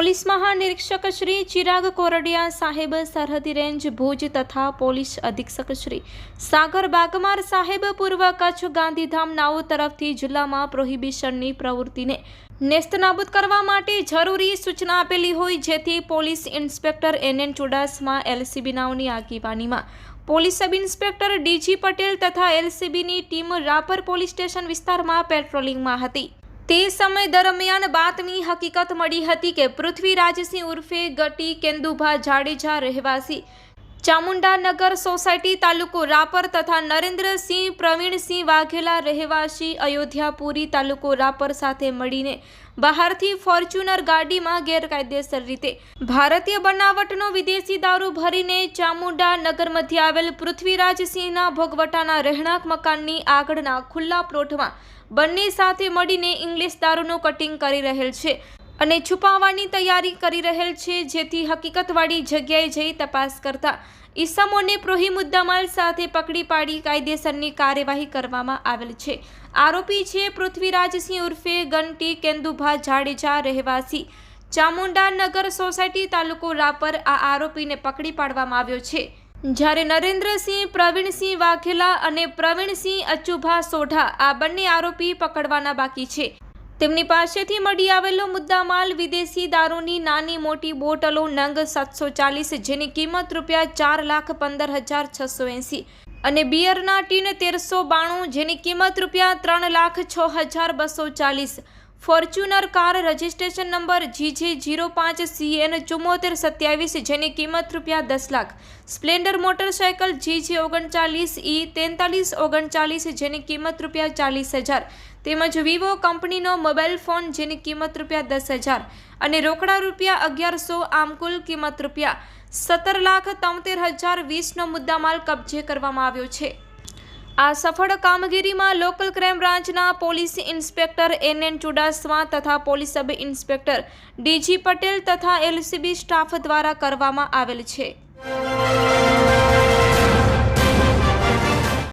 Police મહાનિરીક્ષક શ્રી ચિરાગ કોરડિયા સાહેબ સરહદી રેન્જ ભુજ તથા પોલીસ અધિક્ષક શ્રી સાગર બાગમાર સાહેબ પૂર્વ કચ્છ ગાંધીધામ નાઓ તરફથી જિલ્લામાં પ્રોહિબિશનની પ્રવૃત્તિને નેસ્તનાબૂદ કરવા માટે જરૂરી સૂચના આપેલી હોય જેથી police inspector N N Chudasama LCB નાઓની આગેવાનીમાં police sub inspector DG Patel તથા એલસીબીની ટીમ રાપર પોલીસ સ્ટેશન વિસ્તારમાં પેટ્રોલિંગમાં હતી. તે સમય દરમિયાન બાતમી હકીકત મળી હતી કે પૃથ્વીરાજસિંહ ઉર્ફે ગટી કેન્દુભા જાડેજા રહેવાસી ચામુંડાનગર સોસાયટી તાલુકો રાપર તથા નરેન્દ્રસિંહ પ્રવીણસિંહ વાઘેલા રહેવાસી અયોધ્યાપુરી તાલુકો રાપર સાથે મળીને બહારથી ફોર્ચ્યુનર ગાડીમાં ગેરકાયદેસર રીતે ભારતીય બનાવટનો વિદેશી દારૂ ભરીને ચામુંડા નગર મધ્ય આવેલ પૃથ્વીરાજસિંહના ભોગવટાના રહેણાંક મકાનની આગળના ખુલ્લા પ્લોટમાં બંને સાથે મળીને ઇંગ્લિશ દારૂનું કટિંગ કરી રહેલ છે. અને છુપાવવાની તૈયારી કરી રહેલ છે, જેથી હકીકતવાળી જગ્યાએ જઈ તપાસ કરતા ઈસમોને પ્રોહી મુદ્દામાલ સાથે પકડી પાડી કાયદેસરની કાર્યવાહી કરવામાં આવેલ છે. આરોપી છે પૃથ્વીરાજસિંહ ઉર્ફે ગંટી કેન્દુભા જાડેજા રહેવાસી. ચામુંડા નગર સોસાયટી તાલુકો રાપર આ આરોપીને પકડી પાડવામાં આવ્યો છે. જ્યારે નરેન્દ્રસિંહ, પ્રવીણસિંહ વાઘેલા અને પ્રવીણસિંહ અચુભા સોઢા આ બંને આરોપી પકડવાના બાકી છે. તેમની પાસેથી મળી આવેલો મુદ્દામાલ વિદેશી દારૂની નાની મોટી બોટલો નંગ સાતસો ચાલીસ જેની કિંમત રૂપિયા ચાર લાખ પંદર હજાર છસો એંસી અને બિયરના ટીન તેરસો બાણું જેની કિંમત રૂપિયા ત્રણ લાખ છ હજાર બસો ચાલીસ Fortuner car registration number GJ zero પાંચ સીએન ચુમ્મોતેર સત્યાવીસ જેની કિંમત રૂપિયા દસ લાખ. સ્પ્લેન્ડર મોટરસાયકલ જીજે ઓગણચાલીસ ઈ તેતાલીસ ઓગણચાલીસ જેની કિંમત રૂપિયા ચાલીસ હજાર. તેમજ વિવો કંપનીનો મોબાઈલ ફોન જેની કિંમત રૂપિયા દસ હજાર. અને રોકડા રૂપિયા અગિયારસો, આમ કુલ કિંમત રૂપિયા સત્તર લાખ તોતેર હજાર વીસનો મુદ્દામાલ કબજે કરવામાં આવ્યો છે. આ સફળ કામગીરીમાં લોકલ ક્રાઇમ બ્રાન્ચના police inspector N N Chudasama તથા police sub inspector DG Patel તથા એલસીબી સ્ટાફ દ્વારા કરવામાં આવેલ છે.